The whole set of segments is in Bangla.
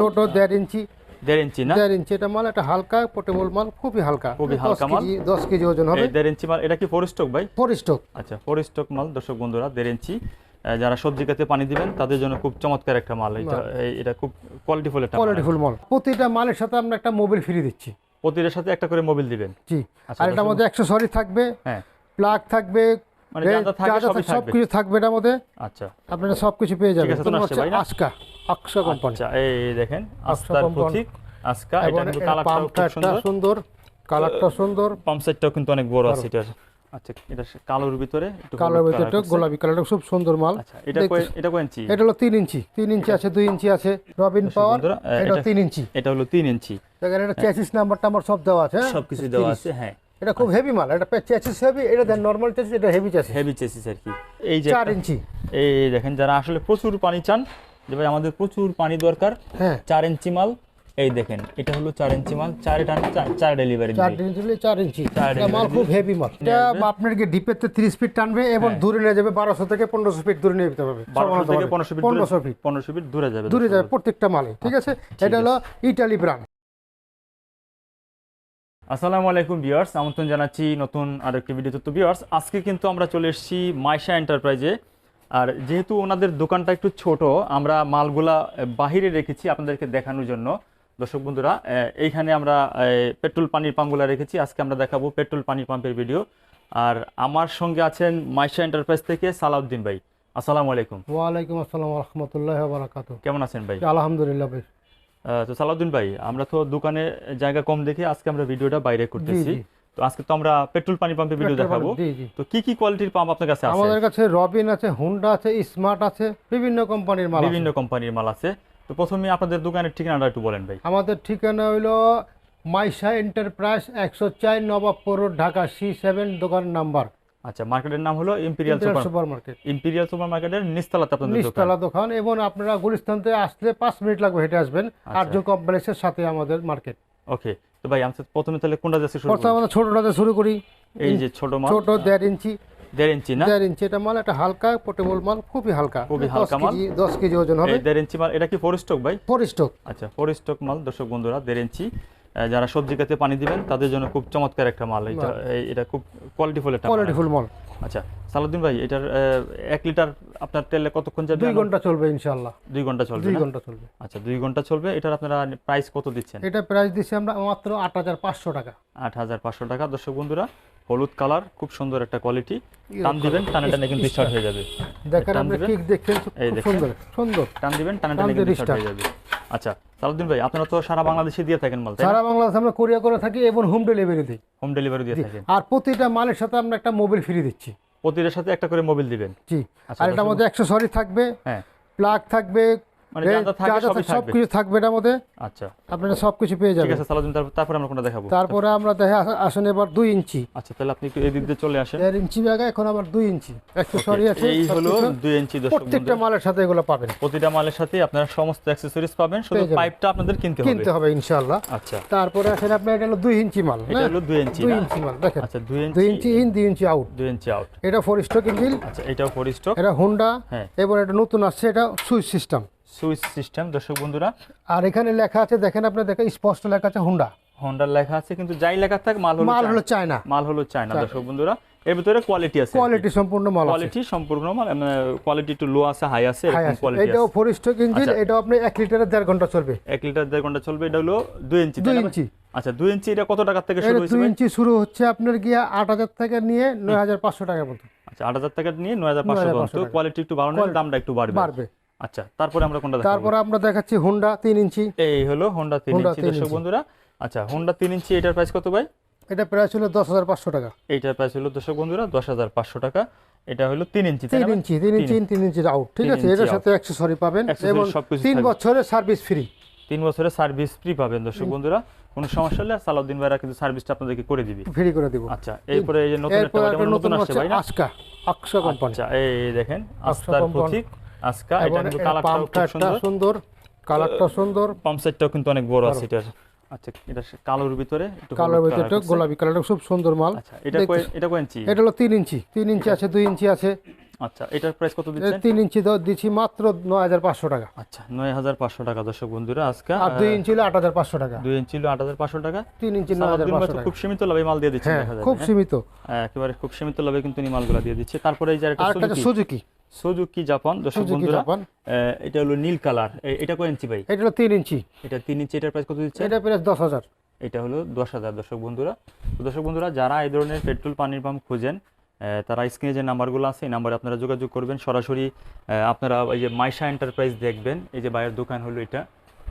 ছোট দেড় ইঞ্চি। দেড় ইঞ্চি না? দেড় ইঞ্চি এটা মাল একটা হালকা পোর্টেবল মাল খুবই হালকা। খুবই হালকা মাল। কেজি দশ কেজি ওজন হবে। দেড় ইঞ্চি মাল এটা কি ফোর স্টক ভাই? ফোর স্টক আচ্ছা ফোর স্টক মাল দর্শক বন্ধুরা দেড় ইঞ্চি। যারা সবজি খেতে পানি দিবেন তাদের জন্য খুব চমৎকার একটা মাল। এটা এটা খুব কোয়ালিটিফুল একটা কোয়ালিটিফুল মাল। প্রতিটা মালের সাথে আমরা একটা মোবিল ফ্রি দিচ্ছি। প্রতিটার সাথে একটা করে মোবিল দিবেন? জি। আচ্ছা, আর এটার মধ্যে অ্যাক্সেসরি থাকবে হ্যাঁ। প্লাগ থাকবে মানে যা থাকবে। কিছু থাকবে এটার মধ্যে। আচ্ছা। আপনারা সব কিছু পেয়ে যাবেন? আজকা। কোম্পানি আচ্ছা এই দেখেন আস্তার প্রতীক আজকা এটা কিন্তু পাম্পটা খুব সুন্দর। কালারটা সুন্দর পাম্প সেটটাও কিন্তু অনেক বড় আছে এটার আচ্ছা এটা কালোর ভিতরে একটু কালার ভিতরটা গোলাপি কালারটা খুব সুন্দর মাল। আচ্ছা এটা এটা কয় ইঞ্চি এটা হলো তিন ইঞ্চি তিন ইঞ্চি আছে দুই ইঞ্চি আছে। রবিন পাওয়ার এটা এটা- তিন ইঞ্চি এটা হলো তিন ইঞ্চি দেখেন এটা চ্যাসিস নাম্বারটা আমার সব দেওয়া আছে হ্যাঁ? সবকিছু দেওয়া আছে হ্যাঁ। এটা খুব হেভি মাল এটা চ্যাসিস হেভি এটা দেন নর্মাল চ্যাসিস এটা হেভি চ্যাসিস হেভি চেসিস আর কি। এই যে চার একটা- ইঞ্চি এই দেখেন যারা আসলে প্রচুর পানি চান যে ভাই আমাদের প্রচুর পানি দরকার। হ্যাঁ। চার ইঞ্চি মাল। এই দেখেন এটা হলো চার ইঞ্চি মাল। চারে টান চার- ডেলিভারি চার ইঞ্চি চার ইঞ্চি। মাল খুব হেভি মাল। এটা আপনার কি ডিপেতে তিরিশ ফিট টানবে এবং হ্যাঁ। দূরে নিয়ে যাবে বারোশো থেকে পনেরোশো ফিট দূরে নিয়ে যেতে পারবে বারোশো থেকে পনেরোশো ফিট পনেরোশো ফিট পনেরোশো ফিট দূরে যাবে দূরে যাবে প্রত্যেকটা মালে। ঠিক আছে? আচ্ছা, এটা হলো ইটালি ব্র্যান্ড আসসালামু আলাইকুম ভিউয়ার্স আমন্ত্রণ জানাচ্ছি নতুন আরেকটি ভিডিওতে তো ভিউয়ার্স আজকে কিন্তু আমরা চলে এসেছি মাইশা এন্টারপ্রাইজে। আর যেহেতু ওনাদের দোকানটা একটু ছোট আমরা মালগুলা বাহিরে রেখেছি আপনাদেরকে দেখানোর জন্য। দর্শক বন্ধুরা এইখানে আমরা পেট্রোল পানির পাম্পগুলো রেখেছি। আজকে আমরা দেখাবো পেট্রোল পানির পাম্পের ভিডিও। আর আমার সঙ্গে আছেন মাইশা এন্টারপ্রাইজ থেকে সালাউদ্দিন ভাই। আসসালামু আলাইকুম। ওয়ালাইকুম আসসালাম রহমতুল্লাহ বারাকাত কেমন আছেন ভাই? আলহামদুলিল্লাহ ভাই। তো সালাউদ্দিন ভাই আমরা তো দোকানে জায়গা কম দেখে আজকে আমরা ভিডিওটা বাইরে করতেছি। তো আজকে তো আমরা পেট্রোল পানি পাম্পের ভিডিও দেখাবো। তো কি কি কোয়ালিটির পাম্প আপনার কাছে আছে? আমাদের কাছে রবিন আছে হুন্ডা আছে স্মার্ট আছে বিভিন্ন কোম্পানির মাল বিভিন্ন কোম্পানির মাল আছে। তো প্রথমে আপনাদের দোকানের ঠিকানাটা একটু বলেন ভাই। আমাদের ঠিকানা হইল মাইশা এন্টারপ্রাইজ একশো চার Nawabpur road, Dhaka C seven দোকান নাম্বার। আচ্ছা মার্কেটের নাম হলো Imperial Super Market Imperial Super মার্কেটের নিচতলাতে আপনাদের দোকান। নিচতলা দোকান এবং আপনারা গুলিস্তান থেকে আসলে পাঁচ মিনিট লাগবে হেঁটে আসবেন। আচ্ছা। আর্য কমপ্লেক্সের সাথে আমাদের মার্কেট ওকে তো ভাই আমি প্রথমে তাহলে কোনটা দিয়ে শুরু প্রথমে আমরা ছোটটা দিয়ে শুরু করি। এই যে ছোট মাল? ছোট দেড় ইঞ্চি। দেড় ইঞ্চি না? দেড় ইঞ্চি এটা মাল একটা হালকা পোর্টেবল মাল খুবই হালকা। খুবই হালকা মাল। দশ কেজি ওজন হবে। এই দেড় ইঞ্চি মাল এটা কি ফোর স্টক ভাই? ফোর স্টক আচ্ছা ফোর স্টক মাল দর্শক বন্ধুরা দেড় ইঞ্চি। যারা সবজি খেতে পানি দিবেন তাদের জন্য খুব চমৎকার একটা মাল। এটা এটা খুব কোয়ালিটিফুল একটা কোয়ালিটিফুল মাল। আচ্ছা সালাউদ্দিন ভাই এটার এক লিটার আপনার তেলে কতক্ষণ যাবে? দুই ঘণ্টা চলবে ইনশাল্লাহ দুই ঘণ্টা চলবে দুই ঘণ্টা চলবে। আচ্ছা দুই ঘণ্টা চলবে। এটার আপনারা প্রাইস কত দিচ্ছেন? এটা প্রাইস দিচ্ছি আমরা মাত্র আট হাজার পাঁচশো টাকা। আট হাজার পাঁচশো টাকা। দর্শক বন্ধুরা হলুদ কালার খুব সুন্দর একটা কোয়ালিটি টান দিবেন টানে টানে কিন্তু স্টার্ট হয়ে যাবে। দেখেন আপনি? কিক দেখছেন খুব সুন্দর সুন্দর। টান দিবেন টানে টানে কিন্তু স্টার্ট হয়ে যাবে। আচ্ছা সালাউদ্দিন ভাই আপনারা তো সারা বাংলাদেশে দিয়ে থাকেন মাল সারা বাংলাদেশে আমরা কোরিয়া করে থাকি এবং হোম ডেলিভারি দিই। হোম ডেলিভারি দিয়ে থাকেন। আর প্রতিটা মালের সাথে আমরা একটা মোবাইল ফ্রি দিচ্ছি। প্রতিটার সাথে একটা করে মোবাইল দিবেন? জি আচ্ছা, আর এটার মধ্যে অ্যাক্সেসরি থাকবে হ্যাঁ। প্লাগ থাকবে মানে যা যা থাকে সবই সব থাকবে। এটার মধ্যে। আচ্ছা। আপনারা সব কিছু পেয়ে ঠিক যাবেন। আছে সালাউদ্দিন তারপরে আমরা কোনটা দেখাবো? তারপরে আমরা দেখে আস- আসেন এবার ইঞ্চি। আচ্ছা তাহলে আপনি একটু এই দিক দিয়ে চলে আসেন। ইঞ্চি এখন আবার ইঞ্চি। অ্যাক্সেসরি আছে এই হলো সবকিছু। দুই ইঞ্চি দর্শক প্রত্যেকটা মালের সাথে এগুলো পাবেন। প্রতিটা মালের সাথে আপনারা সমস্ত অ্যাক্সেসরিজ পাবেন শুধু পাইপটা আপনাদের কিনতে হবে। কিনতে হবে ইনশাল্লাহ আচ্ছা। তারপরে আসেন আপনার এটা হলো দুই ইঞ্চি মাল এটা হ্যাঁ? হলো দুই ইঞ্চি ইঞ্চি মাল দেখেন। আচ্ছা ইঞ্চি ইঞ্চি ইন দুই ইঞ্চি আউট। Inch out. এটা ফোর স্টক ইঞ্জিন আচ্ছা এটাও ফোর স্টক এটা হুন্ডা হ্যাঁ। এবং এটা নতুন আসছে এটা সুইচ সিস্টেম সুইচ সিস্টেম দর্শক বন্ধুরা। আর এখানে লেখা আছে দেখেন আপনি দেখেন স্পষ্ট লেখা আছে হুন্ডা হন্ডার লেখা আছে কিন্তু যাই লেখা থাক মাল হলো মাল। হলো চায়না মাল হলো চায়না দর্শক বন্ধুরা। এর ভিতরে কোয়ালিটি আছে। কোয়ালিটি সম্পূর্ণ মাল কোয়ালিটি সম্পূর্ণ মাল কোয়ালিটি একটু লো আছে হাই আছে এরকম কোয়ালিটি এটাও ফোর স্টক ইঞ্জিন। এটাও আপনি এক লিটারের দেড় ঘণ্টা চলবে। এক লিটার দেড় ঘণ্টা চলবে এটা হলো দুই ইঞ্চি তাই দুই না ভাই? ইঞ্চি আচ্ছা দুই ইঞ্চি এটা কত টাকা থেকে শুরু হয়েছে দুই ভাই? ইঞ্চি শুরু হচ্ছে আপনার গিয়া আট হাজার থেকে নিয়ে নয় হাজার পাঁচশো টাকা মতো আচ্ছা আট হাজার টাকা নিয়ে নয় হাজার পাঁচশো 9,500 পর্যন্ত। কোয়ালিটি একটু বাড়ানো দামটা একটু বাড়বে। বাড়বে। আচ্ছা তারপরে আমরা কোনটা তারপরে আমরা দেখাচ্ছি হুন্ডা তিন ইঞ্চি। এই হলো হোন্ডা তিন ইঞ্চি দর্শক বন্ধুরা। আচ্ছা হোন্ডা তিন ইঞ্চি এটার প্রাইস কত ভাই? এটা প্রায় ছিল দশ হাজার পাঁচশো টাকা। এইটার প্রাইস হলো দর্শক বন্ধুরা দশ হাজার পাঁচশো টাকা। এটা হলো তিন ইঞ্চি তিন ইঞ্চি তিন ইঞ্চি তিন ইঞ্চি আউট ঠিক আছে এটার সাথে অ্যাক্সেসরি পাবেন এবং তিন বছরের সার্ভিস ফ্রি তিন বছরের সার্ভিস ফ্রি পাবেন দর্শক বন্ধুরা। কোনো সমস্যা হলে সালাউদ্দিন ভাইরা কিন্তু সার্ভিসটা আপনাদেরকে করে দিবি। ফ্রি করে দিব। আচ্ছা এরপরে এই যে নতুন একটা নতুন আসছে ভাই না? আজকা আকসা কোম্পানি আচ্ছা এই দেখেন আস্তার প্রতীক। আজকা এটা কিন্তু কালারটাও খুব সুন্দর। সুন্দর কালারটা সুন্দর। পাম্প সেটটাও কিন্তু অনেক বড় আছে এটার আচ্ছা এটা কালোর ভিতরে একটু কালোর ভিতরে করছে। গোলাপি কালারটা খুব সুন্দর মাল। আচ্ছা এটা কয়- এটা কয় ইঞ্চি? এটা হলো তিন ইঞ্চি। তিন ইঞ্চি আছে দুই ইঞ্চি আছে। আচ্ছা এটার প্রাইস কত দিচ্ছেন? তিন ইঞ্চি দাও দিচ্ছি মাত্র নয় হাজার পাঁচশো টাকা। আচ্ছা নয় হাজার পাঁচশো টাকা দর্শক বন্ধুরা আজকে আর দুই ইঞ্চি হলো আট হাজার পাঁচশো টাকা। দুই ইঞ্চি হলো আট হাজার পাঁচশো টাকা। তিন ইঞ্চি নয় হাজার সালাউদ্দিন ভাই পাঁচশো তো টাকা। খুব সীমিত লাভে মাল দিয়ে দিচ্ছেন হ্যাঁ দেখা খুব হ্যাঁ? সীমিত। হ্যাঁ, একেবারে খুব সীমিত লাভে কিন্তু উনি মালগুলো দিয়ে দিচ্ছে। তারপরে এই যে একটা একটা সুজুকি সুজুকি জাপান দর্শক বন্ধুরা এটা হলো নীল কালার। এটা কয় ইঞ্চি ভাই? এটা হলো তিন ইঞ্চি। এটা তিন ইঞ্চি এটার প্রাইস কত দিচ্ছে? এটা প্রাইস দশ হাজার। এটা হলো দশ হাজার দর্শক বন্ধুরা। দর্শক বন্ধুরা যারা এই ধরনের পেট্রোল পানির পাম্প খুঁজেন আহ, তারা স্ক্রিনে যে নাম্বারগুলো আছে এই নাম্বারে আপনারা যোগাযোগ করবেন। সরাসরি আহ, আপনারা এই যে মাইশা এন্টারপ্রাইজ দেখবেন। এই যে বাইরের দোকান হলো এটা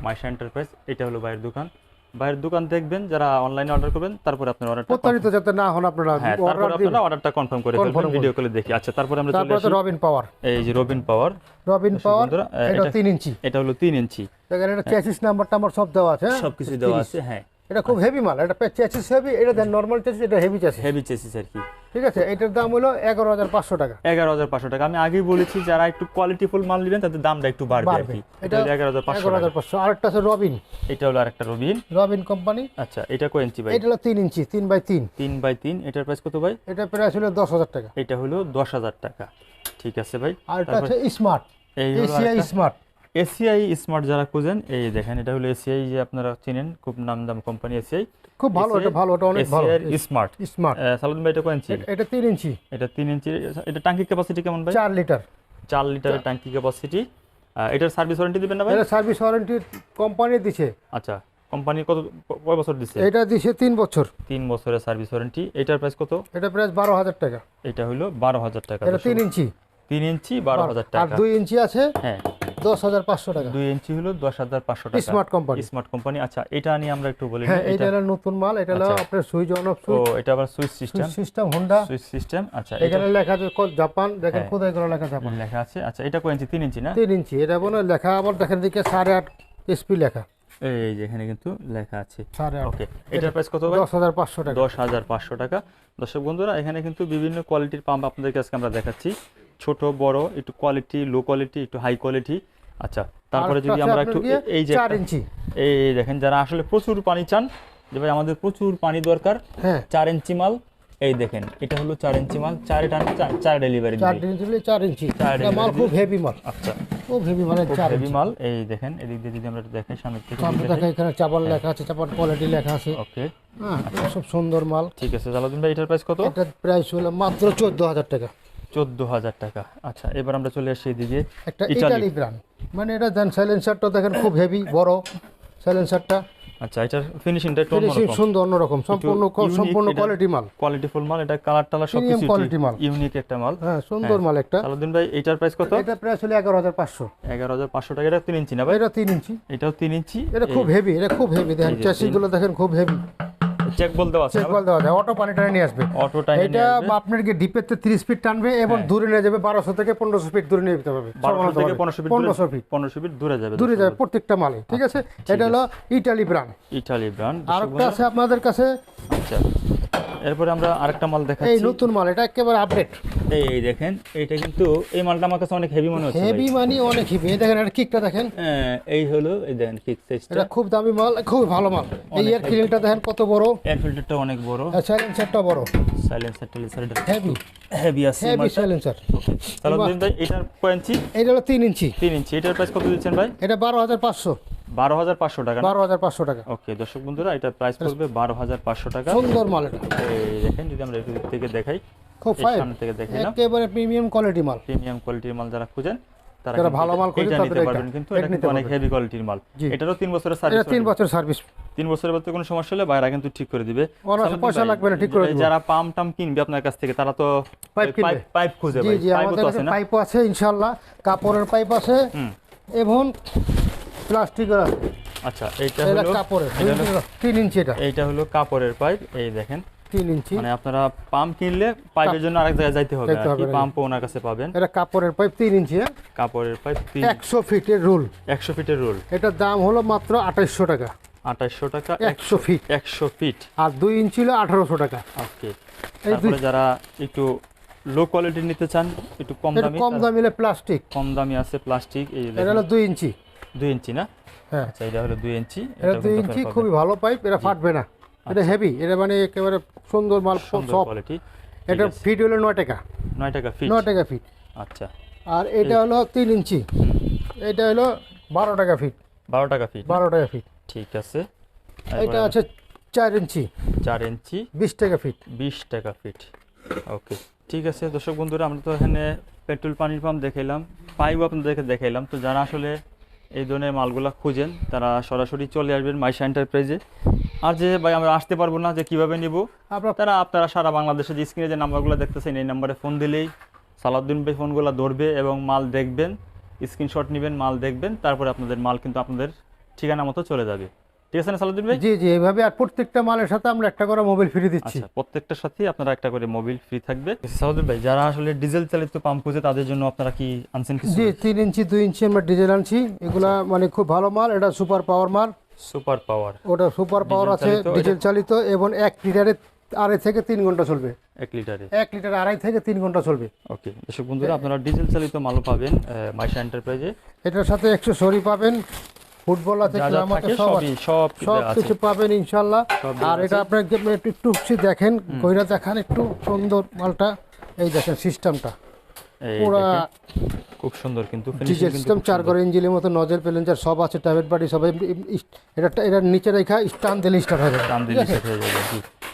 মাইশা এন্টারপ্রাইজ এটা হলো বাইরের দোকান। বাইরের দোকান দেখবেন যারা অনলাইনে অর্ডার করবেন তারপরে আপনার অর্ডারটা প্রতারিত যাতে না হন আপনারা হ্যাঁ তারপরে অর্ডার আপনারা অর্ডারটা কনফার্ম করে ফেলবেন ভিডিও কলে দেখি। আচ্ছা তারপরে আমরা চলে আসি। রবিন পাওয়ার এই যে রবিন পাওয়ার রবিন পাওয়ার এটা এটা- তিন ইঞ্চি। এটা হলো 3 ইঞ্চি। দেখেন এটা চেসিস নাম্বার টাম্বার সব দেওয়া আছে সব সবকিছু দেওয়া আছে হ্যাঁ। এটা খুব হেভি মাল এটা চেসিস হেভি এটা দেন নর্মাল চেসিস এটা হেভি চেসিস হেভি চেসিস আর কি। ঠিক আছে এটার দাম হলো এগারো হাজার পাঁচশো টাকা। এগারো হাজার পাঁচশো টাকা। আমি আগেই বলেছি যারা একটু কোয়ালিটিফুল মাল নেবেন তাদের দামটা একটু বাড়বে আর কি। এটা এগারো হাজার পাঁচশো এগারো হাজার পাঁচশো। আরেকটা আছে রবিন এটা হলো আরেকটা রবিন রবিন কোম্পানি আচ্ছা এটা কয় ইঞ্চি ভাই? এটা হলো তিন ইঞ্চি তিন বাই তিন। তিন বাই তিন এটার প্রাইস কত ভাই? এটা প্রাইস হলো দশ হাজার টাকা। এটা হলো দশ হাজার টাকা। ঠিক আছে ভাই। আর এটা আছে স্মার্ট এই হলো এসিআই স্মার্ট এসিআই স্মার্ট যারা খুঁজেন এই দেখেন এটা হলো এসিআই যে আপনারা চিনেন খুব নামদাম কোম্পানি এসিআই। খুব ভালো এটা ভালো এটা অনেক ভালো। স্মার্ট। স্মার্ট। সালুদ্দিন ভাই এটা কয় ইঞ্চি? এটা তিন ইঞ্চি। এটা তিন ইঞ্চি। এটা টাঙ্কি ক্যাপাসিটি কেমন ভাই? চার লিটার। চার লিটারের টাঙ্কি ক্যাপাসিটি এটার সার্ভিস ওয়ারেন্টি দিবেন না ভাই? এটা সার্ভিস ওয়ারেন্টি কোম্পানি দিছে। আচ্ছা কোম্পানি কত কয় বছর দিচ্ছে এটা দিছে তিন বছর। তিন বছরের সার্ভিস ওয়ারেন্টি এটার প্রাইস কত? এটা প্রাইস বারো হাজার টাকা। এটা হলো বারো হাজার টাকা এটা দর্শক। তিন ইঞ্চি। তিন ইঞ্চি বারো হাজার আর টাকা দুই ইঞ্চি আছে। হ্যাঁ। দশ হাজার পাঁচশো টাকা। দুই ইঞ্চি হলো দশ হাজার পাঁচশো টাকা। Smart company. Smart company. আচ্ছা এটা নিয়ে আমরা একটু বলি হ্যাঁ এটা এটা হলো নতুন মাল এটা হলো আচ্ছা। আপনার সুইচ অন অফ ও এটা আবার switch system? System Honda switch system? আচ্ছা এটা এখানে লেখা আছে জাপান দেখেন। কোথায় করে লেখা জাপান। লেখা আছে। আচ্ছা এটা কয় ইঞ্চি? ইঞ্চি না? তিন ইঞ্চি। এটা বলে লেখা আবার দেখেন দিকে সাড়ে আট এসপি লেখা। এই যে এখানে কিন্তু লেখা আছে। ওকে এটার প্রাইস কত দশ হাজার পাঁচশো টাকা। দশ হাজার পাঁচশো টাকা। দর্শক বন্ধুরা এখানে কিন্তু বিভিন্ন কোয়ালিটির পাম্প আপনাদেরকে আজকে আমরা দেখাচ্ছি। ছোট বড় একটু কোয়ালিটি লো কোয়ালিটি একটু হাই কোয়ালিটি আচ্ছা তারপরে যদি আমরা একটু এই যে ইঞ্চি। এই দেখেন যারা আসলে প্রচুর পানি চান যে ভাই আমাদের প্রচুর পানি দরকার হ্যাঁ। চার ইঞ্চি মাল। এই দেখেন এটা হলো চার ইঞ্চি মাল চারে টান চার- ডেলিভারি চার ইঞ্চি হলে চার ইঞ্চি। মাল খুব হেভি মাল। আচ্ছা। খুব হেভি খুব চার হেভি মাল। এই দেখেন এদিক দিয়ে যদি আমরা দেখাই সামনে থেকে সামনে দেখা এখানে চাপান লেখা আছে চাপান কোয়ালিটি লেখা আছে। ওকে হ্যাঁ খুব সুন্দর মাল। ঠিক আছে জালাউদ্দিন ভাই এটার প্রাইস কত? এটার প্রাইস হলো মাত্র চোদ্দ হাজার টাকা। চোদ্দ হাজার টাকা। আচ্ছা এবার আমরা চলে আসি এদিকে একটা ইটালি। ব্র্যান্ড মানে এটা দেন সাইলেন্সারটা দেখেন খুব হেভি বড় সাইলেন্সারটা আচ্ছা এটার ফিনিশিংটা একটু অন্যরকম। সুন্দর অন্যরকম সম্পূর্ণ সম্পূর্ণ কোয়ালিটি মাল। কোয়ালিটি ফুল মাল এটা কালার টালার সব কিছু quality মাল। ইউনিক একটা মাল। হ্যাঁ সুন্দর মাল একটা। সালাউদ্দিন ভাই এটার প্রাইস কত? এটা প্রাইস হলো এগারো হাজার পাঁচশো। এগারো হাজার পাঁচশো টাকা এটা তিন ইঞ্চি না ভাই? এটা তিন ইঞ্চি। এটাও তিন ইঞ্চি? এটা খুব হেভি এটা খুব হেভি দেখেন এই গুলো দেখেন খুব হেভি চেক বল দেওয়া আছে চেক বল দেওয়া আছে অটো পানি টানে নিয়ে আসবে। অটো টানে এটা আপনার কি ডিপের তে ত্রিশ ফিট টানবে এবং দূরে নিয়ে যাবে বারোশো থেকে পনেরোশো ফিট দূরে নিয়ে যেতে পারবে হ্যাঁ। বারোশো থেকে পনেরোশো ফিট 1500 ফিট 1500 ফিট দূরে যাবে দূরে যাবে প্রত্যেকটা মালে ঠিক আছে? এটা হলো ইটালি ব্র্যান্ড ইটালি ব্র্যান্ড আর একটা আছে আপনাদের কাছে। আচ্ছা। এরপরে আমরা আরেকটা মাল এই নতুন মাল এটা একেবারে আপডেট এই দেখেন এটা কিন্তু এই মালটা আমার কাছে অনেক হেভি মনে হচ্ছে হেভি মানি অনেক হেভি এই দেখেন এটা কিকটা দেখেন। হ্যাঁ, এই হলো এই দেখেন কিক সাইজটা এটা খুব দামি মাল খুব ভালো মাল। এই এয়ার ক্লিনটা দেখেন কত বড়। এয়ার ফিল্টারটা অনেক বড়। সাইলেন্সারটা বড়। সাইলেন্সার হেভি হেভি আছে হেভি সাইলেন্সার তাহলে দিন ভাই এটার কয় ইঞ্চি এটা হলো তিন ইঞ্চি তিন ইঞ্চি এটার প্রাইস কত দিচ্ছেন ভাই? এটা বারো হাজার পাঁচশো। বারো হাজার পাঁচশো টাকা বারো হাজার পাঁচশো টাকা। ওকে দর্শক বন্ধুরা এটার প্রাইস পড়বে বারো হাজার পাঁচশো টাকা। সুন্দর মাল এটা। এই দেখেন যদি আমরা একটু থেকে দেখাই। খুব ফাইন সামনে থেকে দেখাইলাম একেবারে প্রিমিয়াম কোয়ালিটি মাল। প্রিমিয়াম কোয়ালিটির মাল যারা খুঁজেন তারা ভালো মাল খোঁজে এটা নিতে পারবেন কিন্তু এটা এটা কিন্তু অনেক হেভি কোয়ালিটির মাল। এটারও তিন বছরের এটা সার্ভিস তিন বছর সার্ভিস তিন বছরের মধ্যে কোনো সমস্যা হলে বাইরা কিন্তু ঠিক করে দিবে। পয়সা লাগবে না, ঠিক করে দিবো। যারা পাম্প টাম কিনবে আপনার কাছ থেকে তারা তো পাইপ। পাইপ পাইপ খুঁজে ভাই আমাদের তো আছে না? পাইপও আছে ইনশাল্লাহ কাপড়ের পাইপ আছে। এবং প্লাস্টিকের আছে। আচ্ছা এইটা এটা হলো কাপড়ের এটা হলো তিন ইঞ্চি এটা। এইটা হলো কাপড়ের পাইপ। এই দেখেন ইঞ্চি। মানে আপনারা পাম্প কিনলে পাইপের জন্য আরেক জায়গায় যাইতে হবে আর কি পাম্প ওনার কাছে পাবেন। এটা কাপড়ের পাইপ ইঞ্চি হ্যাঁ? কাপড়ের পাইপ তিন একশো ফিটের রুল। একশো ফিটের রোল। এটার দাম হলো মাত্র টাকা। টাকা একশো ফিট। একশো ফিট। আর ইঞ্চি হলো টাকা। ওকে। তারপরে যারা একটু লো কোয়ালিটির নিতে চান একটু কম দামি কম তার- দামি হলে প্লাস্টিক কম দামি আছে প্লাস্টিক এই এটা হলো দুই ইঞ্চি। ইঞ্চি না? হ্যাঁ। আচ্ছা এটা হলো দুই ইঞ্চি। এটা ইঞ্চি খুবই ভালো পাইপ এটা ফাটবে না। এটা হেভি এটা মানে একেবারে সুন্দর মাল সব কোয়ালিটি এটা ফিট হলো নয় টাকা। নয় টাকা ফিট নয় টাকা ফিট আচ্ছা। আর এটা হলো তিন ইঞ্চি। এটা হলো বারো টাকা ফিট বারো টাকা ফিট বারো টাকা ফিট ঠিক আছে। এটা আছে চার ইঞ্চি। চার ইঞ্চি। বিশ টাকা ফিট বিশ টাকা ফিট ওকে ঠিক আছে দর্শক বন্ধুরা আমরা তো এখানে পেট্রোল পানির পাম্প দেখাইলাম। পাইপও আপনাদেরকে দেখাইলাম। তো যারা আসলে এই ধরনের মালগুলা খুঁজেন তারা সরাসরি চলে আসবেন মাইশা এন্টারপ্রাইজে আর যে ভাই আমরা আসতে পারব না যে কীভাবে নিব আপনার তারা আপনারা সারা বাংলাদেশে যে স্ক্রিনে যে নাম্বারগুলো দেখতেছেন এই নাম্বারে ফোন দিলেই সালাউদ্দিন ভাই ফোনগুলো ধরবে এবং মাল দেখবেন স্ক্রিনশট নেবেন মাল দেখবেন তারপরে আপনাদের মাল কিন্তু আপনাদের ঠিকানা মতো চলে যাবে। ঠিক আছে না সালাউদ্দিন ভাই? জি জি এইভাবে আর প্রত্যেকটা মালের সাথে আমরা একটা করে মোবাইল ফ্রি দিচ্ছি। আচ্ছা প্রত্যেকটার সাথেই আপনারা একটা করে মোবিল ফ্রি থাকবে। সালাউদ্দিন ভাই যারা আসলে ডিজেল চালিত পাম্প খুঁজে তাদের জন্য আপনারা কি আনছেন কিছু? জি তিন ইঞ্চি দুই ইঞ্চি আমরা ডিজেল আনছি। এগুলা মানে খুব ভালো মাল এটা সুপার পাওয়ার মাল। Super power. ওটা সুপার পাওয়ার আছে ডিজেল চালিত এবং এক লিটারে আড়াই থেকে তিন ঘণ্টা চলবে। এক লিটারে। এক লিটার আড়াই থেকে তিন ঘণ্টা চলবে। ওকে দর্শক বন্ধুরা আপনারা ডিজেল চালিত মালও পাবেন মাইশা এন্টারপ্রাইজে। এটার সাথে একশো সরি পাবেন ফুটবল আছে সব সব কিছু পাবেন ইনশাল্লাহ। আর এটা আছে। আপনাকে একটু দেখেন কইরা দেখান একটু সুন্দর মালটা। এই দেখেন সিস্টেমটা। পুরা খুব সুন্দর কিন্তু সিস্টেম চার। করে ইঞ্জিনের মতো নজেল প্যালেঞ্জার সব আছে ট্যাবেট বাড়ি সব এটা এটা নিচে রেখা স্টান দিলে স্টার্ট হয়ে যাবে। দিলে set হয়ে যাবে,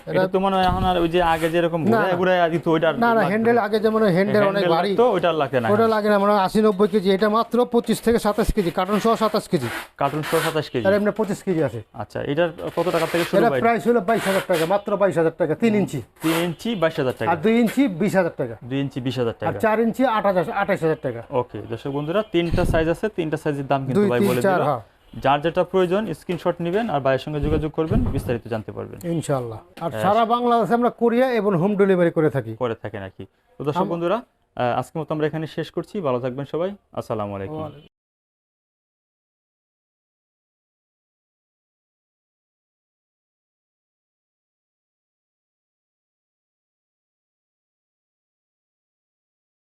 এটা তো মনে হয় এখন আর ওই যে আগে যেরকম ঘুরে। ঘুরে দিত ওইটা না না হ্যান্ডেল আগে যেমন হ্যান্ডেল অনেক ভারী তো ওইটা লাগে না। ওটা লাগে না মানে আশি নব্বই কেজি এটা মাত্র পঁচিশ থেকে সাতাশ কেজি কার্টন সহ সাতাশ কেজি। কার্টুন শো সাতাশ কেজি? আর এমনি পঁচিশ কেজি আছে। আচ্ছা এটার কত টাকা থেকে শুরু এটা প্রাইস হলো বাইশ হাজার টাকা মাত্র বাইশ হাজার টাকা তিন ইঞ্চি তিন ইঞ্চি। বাইশ হাজার টাকা। আর দুই ইঞ্চি বিশ হাজার টাকা। দুই ইঞ্চি বিশ হাজার আর টাকা। চার ইঞ্চি আট হাজার আঠাশ হাজার টাকা। ওকে দর্শক বন্ধুরা তিনটা সাইজ আছে তিনটা সাইজের দাম কিন্তু ভাই বলে দিলাম হ্যাঁ। যার যেটা প্রয়োজন স্ক্রিনশট নেবেন আর ভাইয়ের সঙ্গে যোগাযোগ করবেন বিস্তারিত জানতে পারবেন। ইনশাআল্লাহ। আর সারা বাংলাদেশে আমরা কোরিয়া এবং হোম ডেলিভারি করে থাকি। করে থাকেন নাকি কি। তো দর্শক বন্ধুরা আজকে আজকের মতো আমরা এখানে শেষ করছি। ভালো থাকবেন সবাই। আসসালামু আলাইকুম।